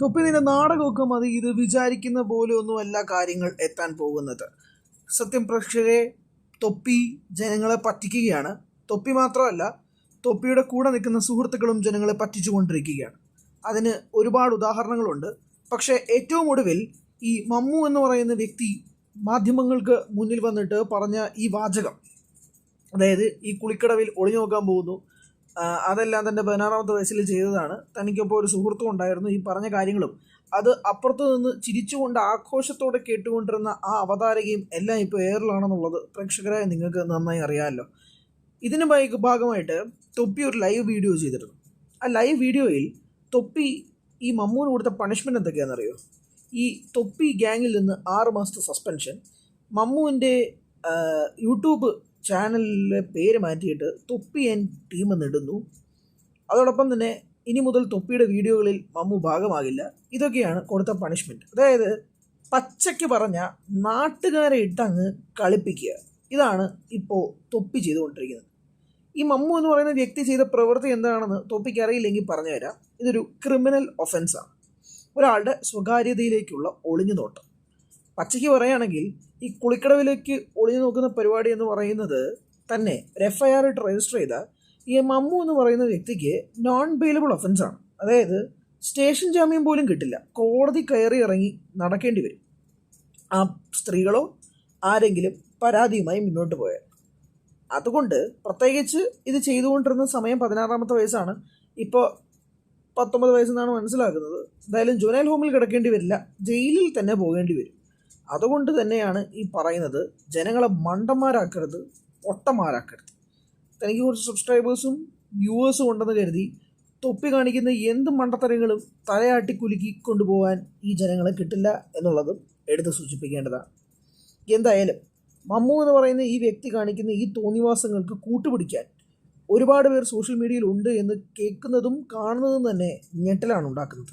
തൊപ്പി നിന്റെ നാടകമൊക്കെ മതി. ഇത് വിചാരിക്കുന്ന പോലെ ഒന്നും അല്ല കാര്യങ്ങൾ എത്താൻ പോകുന്നത്. സത്യം പ്രേക്ഷകരെ തൊപ്പി ജനങ്ങളെ പറ്റിക്കുകയാണ്. തൊപ്പി മാത്രമല്ല തൊപ്പിയുടെ കൂടെ നിൽക്കുന്ന സുഹൃത്തുക്കളും ജനങ്ങളെ പറ്റിച്ചുകൊണ്ടിരിക്കുകയാണ്. അതിന് ഒരുപാട് ഉദാഹരണങ്ങളുണ്ട്. പക്ഷേ ഏറ്റവും ഒടുവിൽ ഈ മമ്മു എന്ന് പറയുന്ന വ്യക്തി മാധ്യമങ്ങൾക്ക് മുന്നിൽ വന്നിട്ട് പറഞ്ഞ ഈ വാചകം. അതായത് ഈ കുളിക്കടവിൽ ഒളിഞ്ഞു നോക്കാൻ പോകുന്നു. അതെല്ലാം തന്റെ പതിനാറാമത്തെ വയസ്സിൽ ചെയ്തതാണ്. തനിക്കൊപ്പം ഒരു സുഹൃത്തും ഉണ്ടായിരുന്നു. ഈ പറഞ്ഞ കാര്യങ്ങളും അത് അപ്പുറത്തു നിന്ന് ചിരിച്ചുകൊണ്ട് ആഘോഷത്തോടെ കേട്ടുകൊണ്ടിരുന്ന ആ അവതാരകയും എല്ലാം ഇപ്പോൾ എയറിലാണെന്നുള്ളത് പ്രേക്ഷകരായ നിങ്ങൾക്ക് നന്നായി അറിയാമല്ലോ. ഇതിന് ഭാഗമായിട്ട് തൊപ്പി ഒരു ലൈവ് വീഡിയോ ചെയ്തിരുന്നു. ആ ലൈവ് വീഡിയോയിൽ തൊപ്പി ഈ മമ്മൂന് കൊടുത്ത പണിഷ്മെന്റ് എന്തൊക്കെയാണെന്നറിയോ? ഈ തൊപ്പി ഗ്യാങ്ങിൽ നിന്ന് ആറ് മാസത്തെ സസ്പെൻഷൻ മമ്മുവിന്റെ യൂട്യൂബ് ചാനലിലെ പേര് മാറ്റിയിട്ട് തൊപ്പി ആൻഡ് ടീം എന്നിടുന്നു അതോടൊപ്പം തന്നെ ഇനി മുതൽ തൊപ്പിയുടെ വീഡിയോകളിൽ മമ്മു ഭാഗമാകില്ല. ഇതൊക്കെയാണ് കൊടുത്ത പണിഷ്മെന്റ് അതായത് പച്ചയ്ക്ക് പറഞ്ഞ നാട്ടുകാരെ ഇട്ടങ്ങ് കളിപ്പിക്കുക. ഇതാണ് ഇപ്പോൾ തൊപ്പി ചെയ്തുകൊണ്ടിരിക്കുന്നത്. ഈ മമ്മു എന്ന് പറയുന്ന വ്യക്തി ചെയ്ത പ്രവൃത്തി എന്താണെന്ന് തൊപ്പിക്ക് അറിയില്ലെങ്കിൽ പറഞ്ഞു പറഞ്ഞുതരാം. ഇതൊരു ക്രിമിനൽ ഒഫൻസാണ് ഒരാളുടെ സ്വകാര്യതയിലേക്കുള്ള ഒളിഞ്ഞു നോട്ടം പച്ചയ്ക്ക് പറയുകയാണെങ്കിൽ ഈ കുളിക്കടവിലേക്ക് ഒളിഞ്ഞു നോക്കുന്ന പരിപാടി എന്ന് പറയുന്നത് തന്നെ ഒരു എഫ് ഐ ഇട്ട് രജിസ്റ്റർ ചെയ്ത ഈ മമ്മു എന്ന് പറയുന്ന വ്യക്തിക്ക് നോൺ ബെയിലബിൾ ഒഫൻസാണ് അതായത് സ്റ്റേഷൻ ജാമ്യം പോലും കിട്ടില്ല. കോടതി കയറി ഇറങ്ങി നടക്കേണ്ടി വരും. ആ സ്ത്രീകളോ ആരെങ്കിലും പരാതിയുമായി മുന്നോട്ട് പോയാൽ. അതുകൊണ്ട് പ്രത്യേകിച്ച് ഇത് ചെയ്തുകൊണ്ടിരുന്ന സമയം പതിനാറാമത്തെ വയസ്സാണ്. ഇപ്പോൾ പത്തൊമ്പത് വയസ്സെന്നാണ് മനസ്സിലാക്കുന്നത്. എന്തായാലും ജുവനൈൽ ഹോമിൽ കിടക്കേണ്ടി വരില്ല. ജയിലിൽ തന്നെ പോകേണ്ടി വരും. അതുകൊണ്ട് തന്നെയാണ് ഈ പറയുന്നത് ജനങ്ങളെ മണ്ടന്മാരാക്കരുത് പൊട്ടന്മാരാക്കരുത്. തനിക്ക് കുറച്ച് സബ്സ്ക്രൈബേഴ്സും വ്യൂവേഴ്സും ഉണ്ടെന്ന് കരുതി തൊപ്പി കാണിക്കുന്ന എന്ത് മണ്ടത്തരങ്ങളും തലയാട്ടി കുലുക്കി കൊണ്ടുപോകാൻ ഈ ജനങ്ങളെ കിട്ടില്ല എന്നുള്ളതും എടുത്ത് സൂചിപ്പിക്കേണ്ടതാണ്. എന്തായാലും മമ്മു എന്ന് പറയുന്ന ഈ വ്യക്തി കാണിക്കുന്ന ഈ തോന്നിവാസങ്ങൾക്ക് കൂട്ടുപിടിക്കാൻ ഒരുപാട് പേർ സോഷ്യൽ മീഡിയയിൽ ഉണ്ട് എന്ന് കേൾക്കുന്നതും കാണുന്നതും തന്നെ ഞെട്ടലാണ് ഉണ്ടാക്കുന്നത്.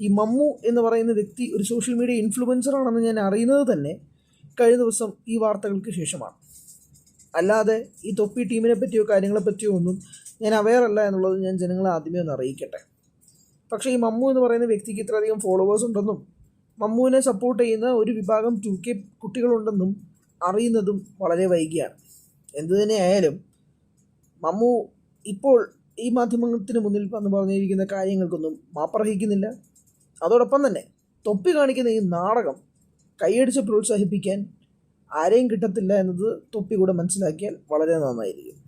ഈ മമ്മു എന്ന് പറയുന്ന വ്യക്തി ഒരു സോഷ്യൽ മീഡിയ ഇൻഫ്ലുവൻസർ ആണെന്ന് ഞാൻ അറിയുന്നത് തന്നെ കഴിഞ്ഞ ദിവസം ഈ വാർത്തകൾക്ക് ശേഷമാണ്. അല്ലാതെ ഈ തൊപ്പി ടീമിനെ പറ്റിയോ കാര്യങ്ങളെ പറ്റിയോ ഒന്നും ഞാൻ അവെയർ അല്ല എന്നുള്ളത് ഞാൻ ജനങ്ങളെ ആദ്യമേ ഒന്ന് അറിയിക്കട്ടെ. പക്ഷേ ഈ മമ്മു എന്ന് പറയുന്ന വ്യക്തിക്ക് ഇത്രയധികം ഫോളോവേഴ്സ് ഉണ്ടെന്നും മമ്മുവിനെ സപ്പോർട്ട് ചെയ്യുന്ന ഒരു വിഭാഗം ടു കെ കുട്ടികളുണ്ടെന്നും അറിയുന്നതും വളരെ വൈകിയാണ്. എന്തു തന്നെ ആയാലും മമ്മു ഇപ്പോൾ ഈ മാധ്യമത്തിന് മുന്നിൽ വന്ന് പറഞ്ഞിരിക്കുന്ന കാര്യങ്ങൾക്കൊന്നും മാപ്പർഹിക്കുന്നില്ല അതോടൊപ്പം തന്നെ തൊപ്പി കാണിക്കുന്ന ഈ നാടകം കൈയടിച്ച് പ്രോത്സാഹിപ്പിക്കാൻ ആരെയും കിട്ടത്തില്ല എന്നത് തൊപ്പി കൂടെ മനസ്സിലാക്കിയാൽ വളരെ നന്നായിരിക്കും.